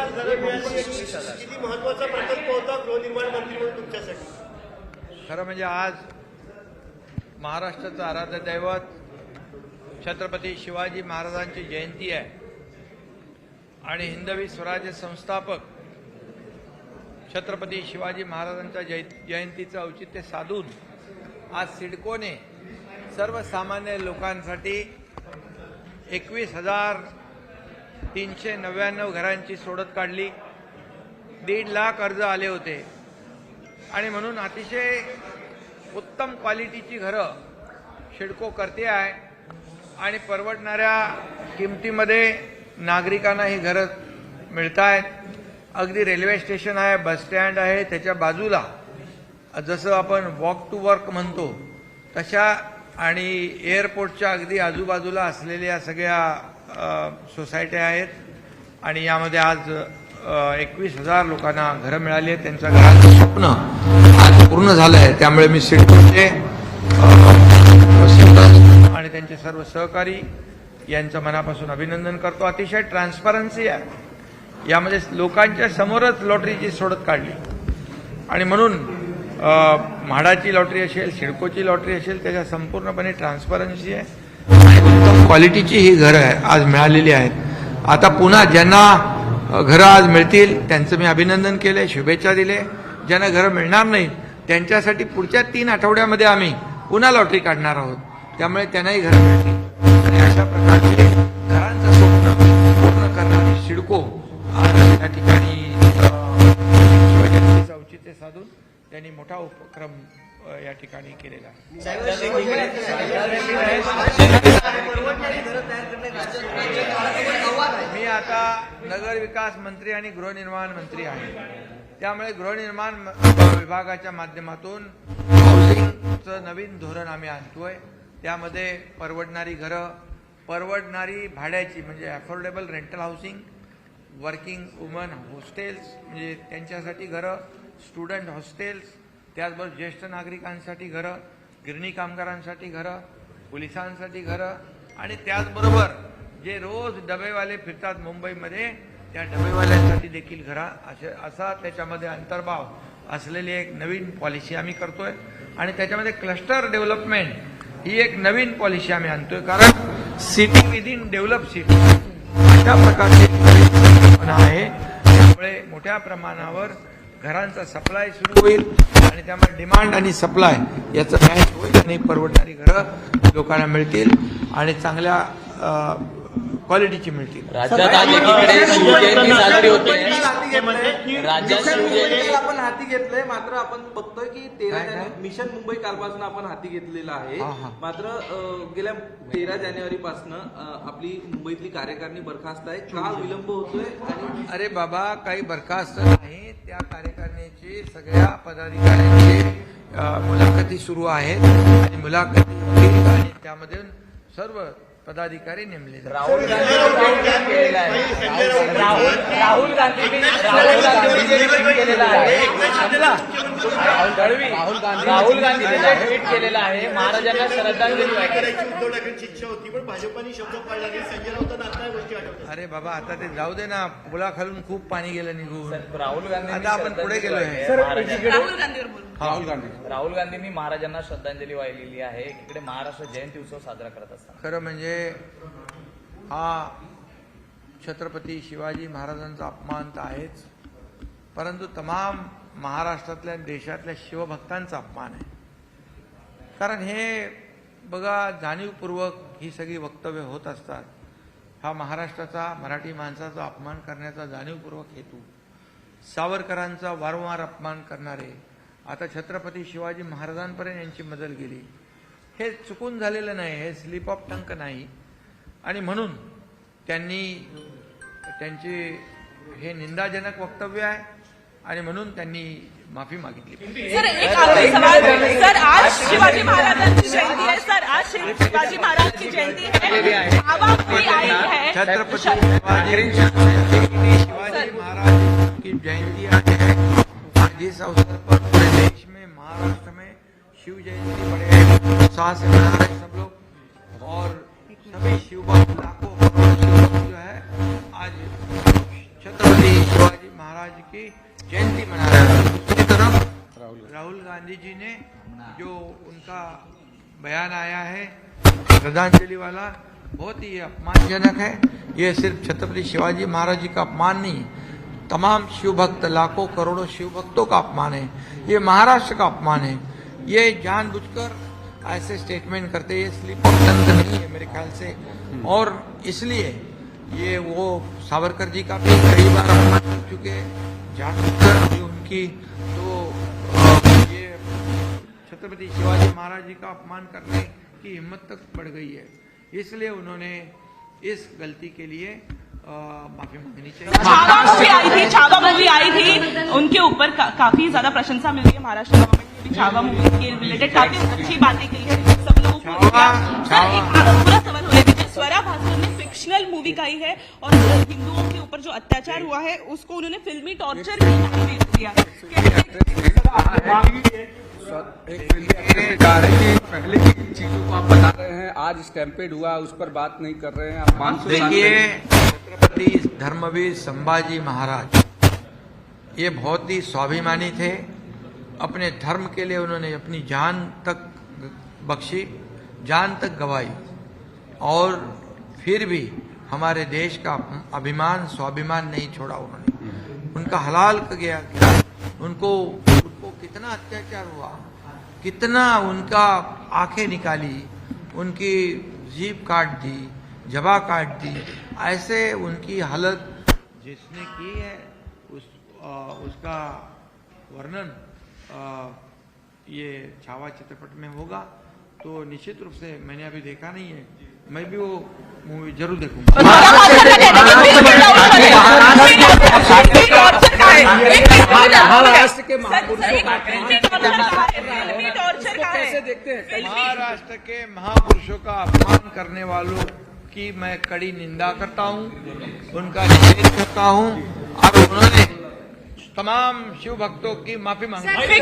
किती महत्त्वाचा प्रकल्प होता गृहनिर्माण मंत्री म्हणून तुमच्यासाठी खरं म्हणजे आज महाराष्ट्राचं आराध्य दैवत छत्रपती शिवाजी महाराजांची जयंती आहे. आणि हिंदवी स्वराज्य संस्थापक छत्रपती शिवाजी महाराजांच्या जय जयंतीचं औचित्य साधून आज सिडकोने सर्वसामान्य लोकांसाठी एकवीस हजार तीनशे नव्याण्णव घरांची सोडत काढली. दीड लाख अर्ज आले होते. आणि म्हणून अतिशय उत्तम क्वालिटीची घरं शिडको करते आहे. आणि परवडणाऱ्या किमतीमध्ये नागरिकांना ही घरं मिळत आहेत. अगदी रेल्वे स्टेशन आहे बस स्टँड आहे त्याच्या बाजूला जसं आपण वॉक टू वर्क म्हणतो तशा आणि एअरपोर्टच्या अगदी आजूबाजूला असलेल्या सगळ्या सोसायट्या आहेत आणि यामध्ये आज एकवीस हजार लोकांना घरं मिळाली आहेत. त्यांचं घराचं स्वप्न आज पूर्ण झालं आहे. त्यामुळे मी सिडकोचे आणि त्यांचे सर्व सहकारी यांचं मनापासून अभिनंदन करतो. अतिशय ट्रान्सपरन्सी आहे. यामध्ये लोकांच्या समोरच लॉटरीची सोडत काढली. आणि म्हणून म्हाडाची लॉटरी असेल सिडकोची लॉटरी असेल त्याच्या संपूर्णपणे ट्रान्सपरन्सी आहे. क्वालिटीची ही घरं आहे आज मिळालेली आहेत. आता पुन्हा ज्यांना घरं आज मिळतील त्यांचं मी अभिनंदन केलं शुभेच्छा दिले. ज्यांना घरं मिळणार नाही त्यांच्यासाठी पुढच्या तीन आठवड्यामध्ये आम्ही पुन्हा लॉटरी काढणार आहोत. त्यामुळे त्यांनाही घरं मिळतील. आणि अशा प्रकारचे घरांचं स्वप्न पूर्ण करणारी शिडको आज या ठिकाणी शिवजयंतीचं औचित्य साधून त्यांनी मोठा उपक्रम या ठिकाणी केलेला आहे मी आता नगर विकास मंत्री आणि गृहनिर्माण मंत्री आहेत. त्यामुळे गृहनिर्माण विभागाच्या माध्यमातून हाऊसिंगचं नवीन धोरण आम्ही आणतोय. त्यामध्ये परवडणारी घरं परवडणारी भाड्याची म्हणजे affordable rental housing working women hostels म्हणजे त्यांच्यासाठी घरं स्टुडंट हॉस्टेल्स त्याचबरोबर ज्येष्ठ नागरिकांसाठी घरं गिरणी कामगारांसाठी घरं पोलिसांसाठी घरं आणि त्याचबरोबर जे रोज डबेवाले फिरतात मुंबईमध्ये त्या डबेवाल्यांसाठी देखील घरा असे असा त्याच्यामध्ये अंतर्भाव असलेली एक नवीन पॉलिसी आम्ही करतोय. आणि त्याच्यामध्ये क्लस्टर डेव्हलपमेंट ही एक नवीन पॉलिसी आम्ही आणतोय. कारण सिटी विदिन डेव्हलप सिटी अशा प्रकारची आहे. त्यामुळे मोठ्या प्रमाणावर घरांचा सप्लाय सुरू होईल आणि त्यामुळे डिमांड आणि सप्लाय याचं मॅच होईल आणि परवडणारी घरं लोकांना मिळतील. आणि चांगल्या क्वालिटीची मिळतील. राज्यात आज एकीकडे शिवजयंती साजरी होते. राज्यात मिशन मुंबई शिवजयंती आपण हाती घेतलंय. मात्र आपण बघतोय की तेरा काय, काय? जाने- मिशन मुंबई कालपासून आपण हाती घेतलेलं आहे. मात्र गेल्या तेरा जानेवारी पासून आपली मुंबईतली कार्यकारिणी बरखास्त आहे. का विलंब होतोय आणि अरे बाबा काही बरखास्त नाही. त्या कार्यकारिणीची सगळ्या पदाधिकाऱ्यांची मुलाखती सुरू आहेत. आणि मुलाखती आणि त्यामध्ये सर्व पदाधिकारी नेमले. राहुल गांधी केलेला आहे राहुल राहुल गांधींनी राहुल गांधींनी जे ट्विट केलेलं आहे राहुल जे ट्विट केलेलं आहे महाराजांना श्रद्धांजली इच्छा होती पण भाजपाने शब्द पाळला नाही संजय राऊतांना आता या गोष्टी आठवतात अरे बाबा आता ते जाऊ दे ना पुलाखालून खूप पाणी गेलं निघून राहुल गांधी आता आपण पुढे गेलोय. राहुल गांधीवर बोलू राहुल गांधी. राहुल गांधींनी महाराजांना श्रद्धांजली वाहिलेली आहे. एकीकडे महाराष्ट्र जयंती उत्सव साजरा करत असताना खरं म्हणजे हा छत्रपती शिवाजी महाराजांचा अपमान तर आहेच परंतु तमाम महाराष्ट्रातल्या देशातल्या शिवभक्तांचा अपमान आहे. कारण हे बघा जाणीवपूर्वक ही सगळी वक्तव्य होत असतात. हा महाराष्ट्राचा मराठी माणसाचा अपमान करण्याचा जाणीवपूर्वक हेतू सावरकरांचा वारंवार अपमान करणारे आता छत्रपती शिवाजी महाराजांपर्यंत यांची मदत गेली. हे चुकून झालेलं नाही हे स्लिप ऑफ टंक नाही. आणि म्हणून त्यांनी त्यांचे हे निंदाजनक वक्तव्य आहे आणि म्हणून त्यांनी माफी मागितली. सर एक सवाल सर आज शिवाजी महाराजांची जयंती आहे. सर आज शिव- शिवाजी महाराज की जयंती है हवा पूरी आई है छत्रपति शिवाजी महाराज की जयंती है जिस अवसर पर शिव जयंती बड़े उत्साह से मना रहे सब लोग। और सभी शिव भक्त लाखों जो है, आज छत्रपति शिवाजी महाराज की जयंती मना रहे हैं। दूसरी तरफ़ राहुल गांधी जी ने जो उनका बयान आया है, श्रद्धांजलि वाला, बहुत ही अपमानजनक है। ये सिर्फ़ छत्रपति शिवाजी महाराज जी का अपमान नहीं, तमाम शिव भक्त, लाखों करोड़ों शिव भक्तों का अपमान है। ये महाराष्ट्र का अपमान है। ये जानबूझकर ऐसे स्टेटमेंट करते ये स्लिप ऑफ़ टंग नहीं है मेरे ख्याल से। और इसलिए ये वो सावरकर जी का भी कई बार अपमान कर चुके हैं जानबूझकर भी उनकी। तो ये छत्रपति शिवाजी महाराज जी का अपमान करने की हिम्मत तक बढ़ गई है। इसलिए उन्होंने इस गलती के लिए माफ़ी मांगनी चाहिए। छावा मूवी आई थी छावा मूवी आई थी। उनके ऊपर का, काफ़ी ज़्यादा प्रशंसा मिल रही है महाराष्ट्र गवर्नमेंट छावा मूवी के रिलेटेड काफ़ी अच्छी बातें की है। सब लोगों को सर एक पूरा सवाल होने दीजिए स्वरा भास्कर ने फिक्शनल मूवी गाई है और हिंदुओं के ऊपर जो अत्याचार हुआ है उसको उन्होंने फिल्मी टॉर्चर दिया। पहले की चीज़ों को आप बता रहे हैं आज स्टैम्पेड हुआ उस पर बात नहीं कर रहे हैं। आप पाँच सौ देखिए छत्रपति धर्मवीर संभाजी महाराज ये बहुत ही स्वाभिमानी थे। अपने धर्म के लिए उन्होंने अपनी जान तक बख्शी जान तक गवाई। और फिर भी हमारे देश का अभिमान स्वाभिमान नहीं छोड़ा उन्होंने। उनका हलाल गया। उनको उनको कितना अत्याचार हुआ। कितना उनका आँखें निकाली उनकी जीप काट दी जबा काट दी। ऐसे उनकी हालत जिसने की है उस आ, उसका वर्णन ये छावा चित्रपट में होगा तो निश्चित रूप से मैंने अभी देखा नहीं है। मैं भी वो मूवी ज़रूर देखूँगा। महाराष्ट्र के महापुरुषों का देखते महाराष्ट्र के महापुरुषों का अपमान करने वालों की मैं कड़ी निंदा करता हूँ, उनका निषेध करता हूँ। और उन्होंने तमाम शिव भक्तों की माफी मांगी